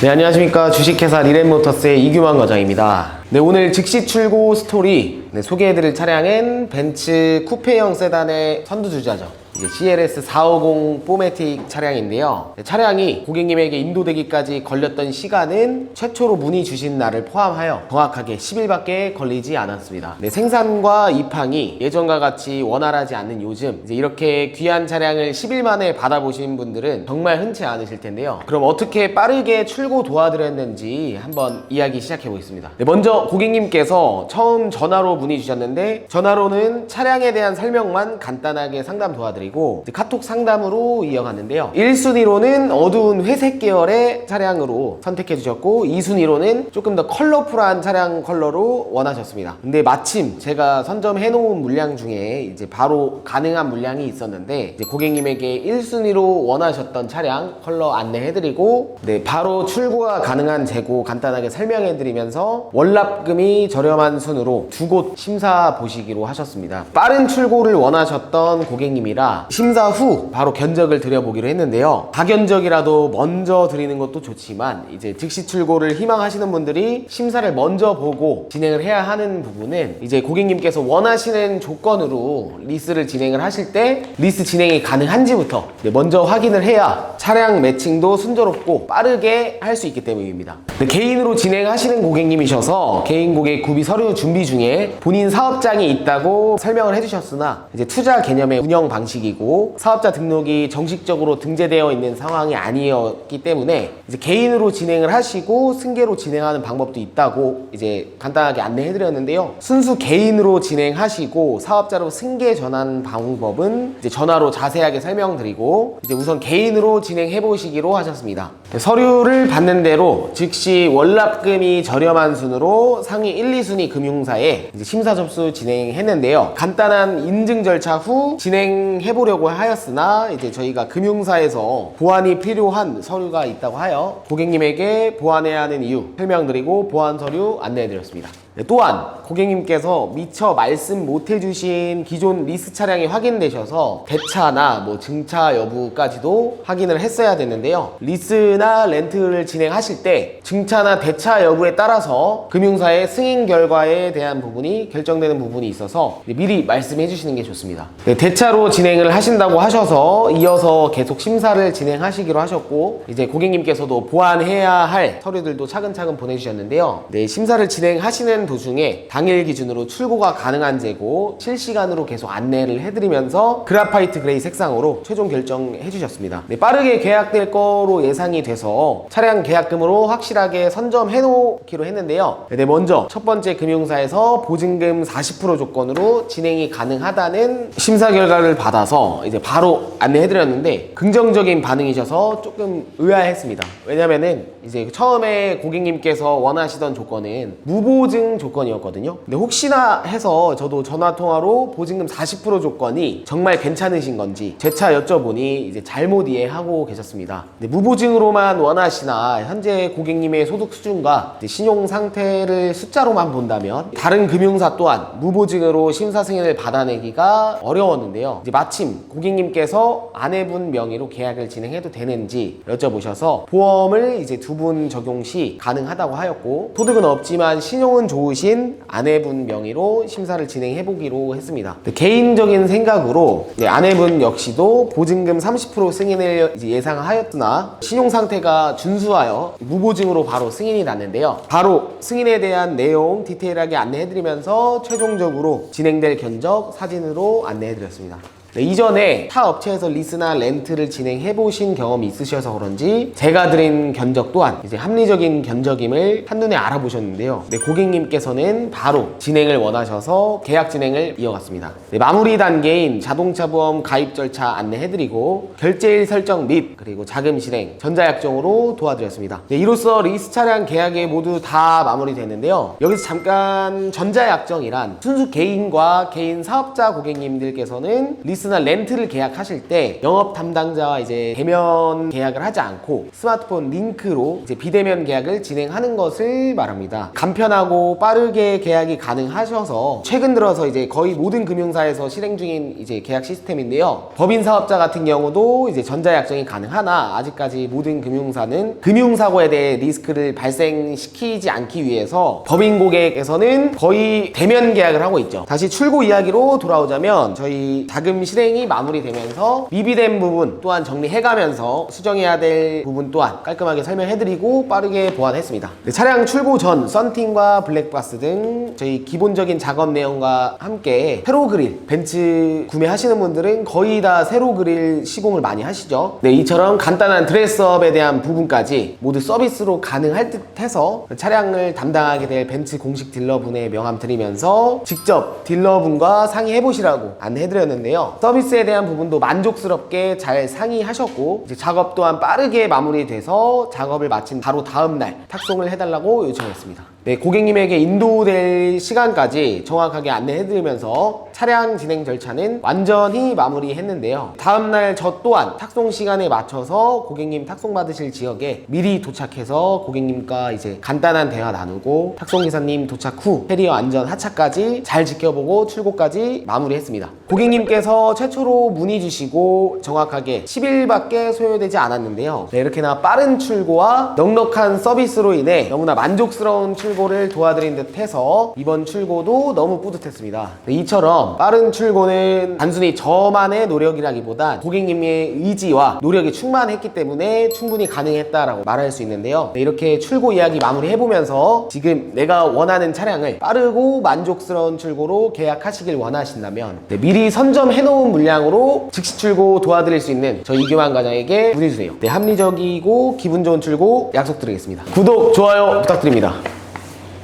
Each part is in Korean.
네, 안녕하십니까. 주식회사 리렌모터스의 이규만 과장입니다. 네, 오늘 즉시 출고 스토리 네, 소개해드릴 차량은 벤츠 쿠페형 세단의 선두주자죠. 이제 CLS 450 포매틱 차량인데요. 네, 차량이 고객님에게 인도되기까지 걸렸던 시간은 최초로 문의 주신 날을 포함하여 정확하게 10일밖에 걸리지 않았습니다. 네, 생산과 입항이 예전과 같이 원활하지 않는 요즘 이제 이렇게 귀한 차량을 10일 만에 받아보신 분들은 정말 흔치 않으실 텐데요. 그럼 어떻게 빠르게 출고 도와드렸는지 한번 이야기 시작해 보겠습니다. 네, 먼저 고객님께서 처음 전화로 문의 주셨는데 전화로는 차량에 대한 설명만 간단하게 상담 도와드리고 이제 카톡 상담으로 이어갔는데요. 1순위로는 어두운 회색 계열의 차량으로 선택해 주셨고 2순위로는 조금 더 컬러풀한 차량 컬러로 원하셨습니다. 근데 마침 제가 선점해 놓은 물량 중에 이제 바로 가능한 물량이 있었는데 고객님에게 1순위로 원하셨던 차량 컬러 안내해 드리고 네, 바로 출고가 가능한 재고 간단하게 설명해 드리면서 월납금이 저렴한 순으로 두 곳 심사 보시기로 하셨습니다. 빠른 출고를 원하셨던 고객님이라 심사 후 바로 견적을 드려보기로 했는데요. 가견적이라도 먼저 드리는 것도 좋지만 이제 즉시 출고를 희망하시는 분들이 심사를 먼저 보고 진행을 해야 하는 부분은 이제 고객님께서 원하시는 조건으로 리스를 진행을 하실 때 리스 진행이 가능한지부터 네, 먼저 확인을 해야 차량 매칭도 순조롭고 빠르게 할 수 있기 때문입니다. 네, 개인으로 진행하시는 고객님이셔서 개인 고객 구비 서류 준비 중에 본인 사업장이 있다고 설명을 해주셨으나 이제 투자 개념의 운영 방식이 고 사업자 등록이 정식적으로 등재되어 있는 상황이 아니었기 때문에 이제 개인으로 진행을 하시고 승계로 진행하는 방법도 있다고 이제 간단하게 안내해 드렸는데요. 순수 개인으로 진행하시고 사업자로 승계 전환 방법은 이제 전화로 자세하게 설명드리고 이제 우선 개인으로 진행해 보시기로 하셨습니다. 네, 서류를 받는 대로 즉시 월납금이 저렴한 순으로 상위 1, 2순위 금융사에 심사 접수 진행했는데요. 간단한 인증 절차 후 진행해 보려고 하였으나 이제 저희가 금융사에서 보완이 필요한 서류가 있다고 하여 고객님에게 보완해야 하는 이유 설명드리고 보완 서류 안내해 드렸습니다. 네, 또한 고객님께서 미처 말씀 못 해주신 기존 리스 차량이 확인되셔서 대차나 뭐 증차 여부까지도 확인을 했어야 되는데요. 리스나 렌트를 진행하실 때 증차나 대차 여부에 따라서 금융사의 승인 결과에 대한 부분이 결정되는 부분이 있어서 미리 말씀해 주시는 게 좋습니다. 네, 대차로 진행을 하신다고 하셔서 이어서 계속 심사를 진행하시기로 하셨고 이제 고객님께서도 보완해야 할 서류들도 차근차근 보내주셨는데요. 네, 심사를 진행하시는 도중에 당일 기준으로 출고가 가능한 재고 실시간으로 계속 안내를 해드리면서 그라파이트 그레이 색상으로 최종 결정해 주셨습니다. 네, 빠르게 계약될 거로 예상이 돼서 차량 계약금으로 확실하게 선점해 놓기로 했는데요. 네, 먼저 첫 번째 금융사에서 보증금 40% 조건으로 진행이 가능하다는 심사 결과를 받아서 이제 바로 안내해 드렸는데 긍정적인 반응이셔서 조금 의아했습니다. 왜냐면은 이제 처음에 고객님께서 원하시던 조건은 무보증 조건이었거든요. 근데 혹시나 해서 저도 전화 통화로 보증금 40% 조건이 정말 괜찮으신 건지 제차 여쭤보니 이제 잘못 이해하고 계셨습니다. 근데 무보증으로만 원하시나 현재 고객님의 소득 수준과 신용 상태를 숫자로만 본다면 다른 금융사 또한 무보증으로 심사 승인을 받아내기가 어려웠는데요. 이제 마침 고객님께서 아내분 명의로 계약을 진행해도 되는지 여쭤보셔서 보험을 이제 두 분 적용 시 가능하다고 하였고 소득은 없지만 신용은 좋 으신 아내분 명의로 심사를 진행해 보기로 했습니다. 네, 개인적인 생각으로 네, 아내분 역시도 보증금 30% 승인을 예상하였으나 신용 상태가 준수하여 무보증으로 바로 승인이 났는데요. 바로 승인에 대한 내용 디테일하게 안내해드리면서 최종적으로 진행될 견적 사진으로 안내해드렸습니다. 네, 이전에 타 업체에서 리스나 렌트를 진행해 보신 경험이 있으셔서 그런지 제가 드린 견적 또한 이제 합리적인 견적임을 한눈에 알아보셨는데요. 네, 고객님께서는 바로 진행을 원하셔서 계약 진행을 이어갔습니다. 네, 마무리 단계인 자동차 보험 가입 절차 안내해드리고 결제일 설정 및 그리고 자금 실행 전자약정으로 도와드렸습니다. 네, 이로써 리스 차량 계약이 모두 다 마무리됐는데요. 여기서 잠깐 전자약정이란 순수 개인과 개인 사업자 고객님들께서는 리스 리스나 렌트를 계약하실 때 영업 담당자와 이제 대면 계약을 하지 않고 스마트폰 링크로 이제 비대면 계약을 진행하는 것을 말합니다. 간편하고 빠르게 계약이 가능하셔서 최근 들어서 이제 거의 모든 금융사에서 실행 중인 이제 계약 시스템인데요. 법인 사업자 같은 경우도 이제 전자약정이 가능하나 아직까지 모든 금융사는 금융사고에 대해 리스크를 발생시키지 않기 위해서 법인 고객에서는 거의 대면 계약을 하고 있죠. 다시 출고 이야기로 돌아오자면 저희 자금 실행이 마무리되면서 미비된 부분 또한 정리해가면서 수정해야 될 부분 또한 깔끔하게 설명해드리고 빠르게 보완했습니다. 네, 차량 출고 전 썬팅과 블랙박스 등 저희 기본적인 작업 내용과 함께 세로 그릴 벤츠 구매하시는 분들은 거의 다 세로 그릴 시공을 많이 하시죠. 네, 이처럼 간단한 드레스업에 대한 부분까지 모두 서비스로 가능할 듯 해서 차량을 담당하게 될 벤츠 공식 딜러분의 명함 드리면서 직접 딜러분과 상의해 보시라고 안내해드렸는데요. 서비스에 대한 부분도 만족스럽게 잘 상의하셨고 이제 작업 또한 빠르게 마무리돼서 작업을 마친 바로 다음 날 탁송을 해달라고 요청했습니다. 네, 고객님에게 인도될 시간까지 정확하게 안내해드리면서 차량 진행 절차는 완전히 마무리했는데요. 다음날 저 또한 탁송 시간에 맞춰서 고객님 탁송 받으실 지역에 미리 도착해서 고객님과 이제 간단한 대화 나누고 탁송 기사님 도착 후 캐리어 안전 하차까지 잘 지켜보고 출고까지 마무리했습니다. 고객님께서 최초로 문의 주시고 정확하게 10일밖에 소요되지 않았는데요. 네, 이렇게나 빠른 출고와 넉넉한 서비스로 인해 너무나 만족스러운 출고 를 도와드린 듯 해서 이번 출고도 너무 뿌듯했습니다. 네, 이처럼 빠른 출고는 단순히 저만의 노력이라기보단 고객님의 의지와 노력이 충만했기 때문에 충분히 가능했다라고 말할 수 있는데요. 네, 이렇게 출고 이야기 마무리해보면서 지금 내가 원하는 차량을 빠르고 만족스러운 출고로 계약하시길 원하신다면 네, 미리 선점해놓은 물량으로 즉시 출고 도와드릴 수 있는 저 이규만 과장에게 문의주세요. 네, 합리적이고 기분 좋은 출고 약속드리겠습니다. 구독, 좋아요 부탁드립니다.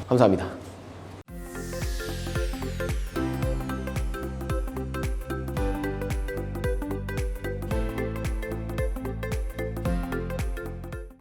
감사합니다.